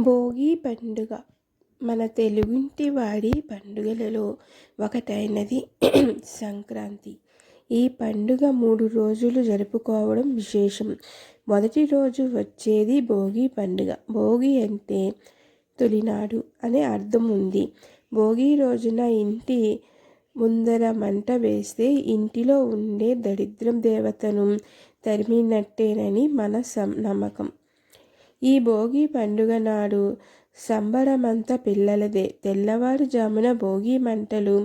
భోగి పండుగ. మన తెలుగింటి వాడి పండుగలలో ఒకటైనది సంక్రాంతి. ఈ పండుగ మూడు రోజులు జరుపుకోవడం విశేషం. మొదటి రోజు వచ్చేది భోగి పండుగ. భోగి అంటే తొలినాడు అనే అర్థం ఉంది. భోగి రోజున ఇంటి ముందర మంట వేస్తే ఇంటిలో ఉండే దరిద్రం దేవతను తరిమినట్టేనని మన సం నమ్మకం. ఈ భోగి పండుగ నాడు సంబరమంతా పిల్లలదే. తెల్లవారుజామున భోగి మంటలు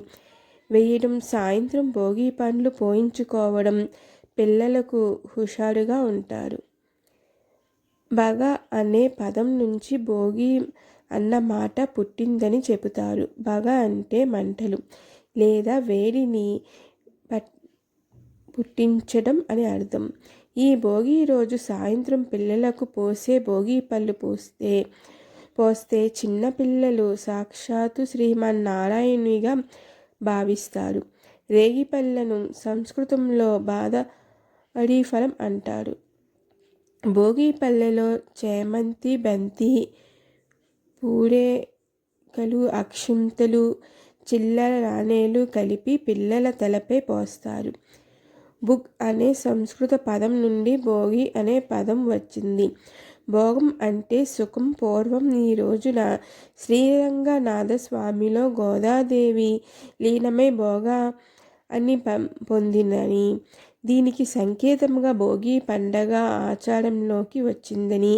వేయడం సాయంత్రం భోగి పండ్లు పోయించుకోవడం పిల్లలకు హుషారుగా ఉంటారు. బగ అనే పదం నుంచి భోగి అన్న మాట పుట్టిందని చెబుతారు. బగ అంటే మంటలు లేదా వేడిని పుట్టించడం అని అర్థం. ఈ భోగి రోజు సాయంత్రం పిల్లలకు పోసే భోగి పళ్ళు పోస్తే పోస్తే చిన్నపిల్లలు సాక్షాత్తు శ్రీమన్నారాయణునిగా భావిస్తారు. రేగిపళ్ళను సంస్కృతంలో బాధ అడి ఫలం అంటారు. భోగి పల్లెలో చేమంతి బంతి పూరేకలు అక్షింతలు చిల్లర నాణేలు కలిపి పిల్లల తలపై పోస్తారు. బుక్ అనే సంస్కృత పదం నుండి భోగి అనే పదం వచ్చింది. భోగం అంటే సుఖం పూర్వం ఈ రోజున శ్రీరంగనాథస్వామిలో గోదాదేవి లీనమై భోగ అని పొందినని దీనికి సంకేతంగా భోగి పండగ ఆచారంలోకి వచ్చిందని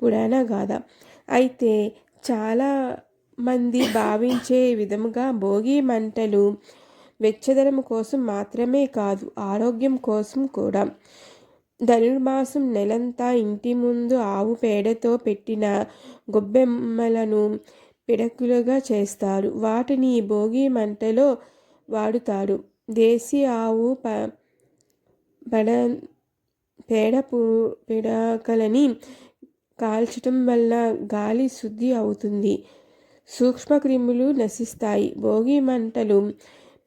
పురాణ గాథ. అయితే చాలా మంది భావించే విధముగా భోగి మంటలు వెచ్చదనం కోసం మాత్రమే కాదు ఆరోగ్యం కోసం కూడా. ధనుర్మాసం నెలంతా ఇంటి ముందు ఆవు పేడతో పెట్టిన గొబ్బెమ్మలను పిడకులుగా చేస్తారు. వాటిని భోగి మంటలో వాడుతారు. దేశీ ఆవు ప పడ పేడ పిడకలని కాల్చడం వల్ల గాలి శుద్ధి అవుతుంది. సూక్ష్మక్రిములు నశిస్తాయి. భోగి మంటలు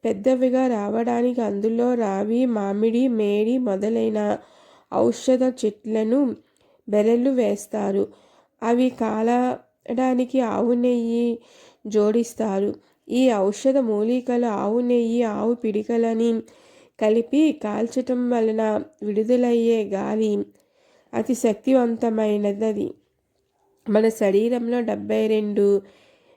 పెద్దవిగా రావడానికి అందులో రావి మామిడి మేడి మొదలైన ఔషధ చెట్లను బెరళ్ళు వేస్తారు. అవి కాలడానికి ఆవు నెయ్యి జోడిస్తారు. ఈ ఔషధ మూలికలు ఆవు నెయ్యి ఆవు పిడికలని కలిపి కాల్చటం వలన విడుదలయ్యే గాలి అతి శక్తివంతమైనది మన శరీరంలో డెబ్బై రెండు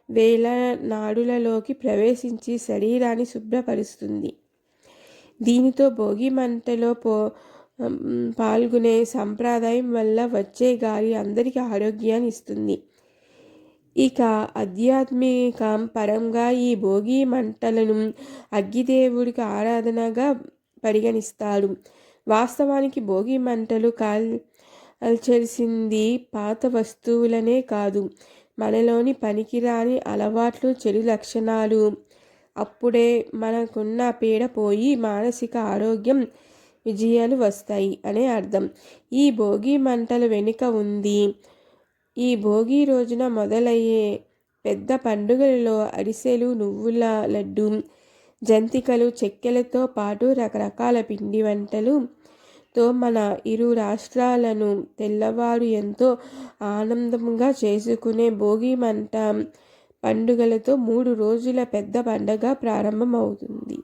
వేల నాడులలోకి ప్రవేశించి శరీరాన్ని శుభ్రపరుస్తుంది. దీనితో భోగి మంటలో పో పాల్గొనే సంప్రదాయం వల్ల వచ్చే గాలి అందరికీ ఆరోగ్యాన్ని ఇస్తుంది. ఇక ఆధ్యాత్మిక పరంగా ఈ భోగి మంటలను అగ్గిదేవుడికి ఆరాధనగా పరిగణిస్తారు. వాస్తవానికి భోగి మంటలు కాల్ కాల్చాల్సింది పాత వస్తువులనే కాదు. మనలోని పనికిరాని అలవాట్లు చెడు లక్షణాలు. అప్పుడే మనకున్న పీడ పోయి మానసిక ఆరోగ్యం విజయాలు వస్తాయి అనే అర్థం. ఈ భోగి మంటల వెనుక ఉంది. ఈ భోగి రోజున మొదలయ్యే పెద్ద పండుగలలో అరిసెలు నువ్వుల లడ్డు జంతికలు చెక్కెలతో పాటు రకరకాల పిండి వంటలు తో మన ఇరు రాష్ట్రాలను తెల్లవారు ఎంతో ఆనందంగా చేసుకునే భోగి మంట పండుగలతో మూడు రోజుల పెద్ద పండగ ప్రారంభమవుతుంది.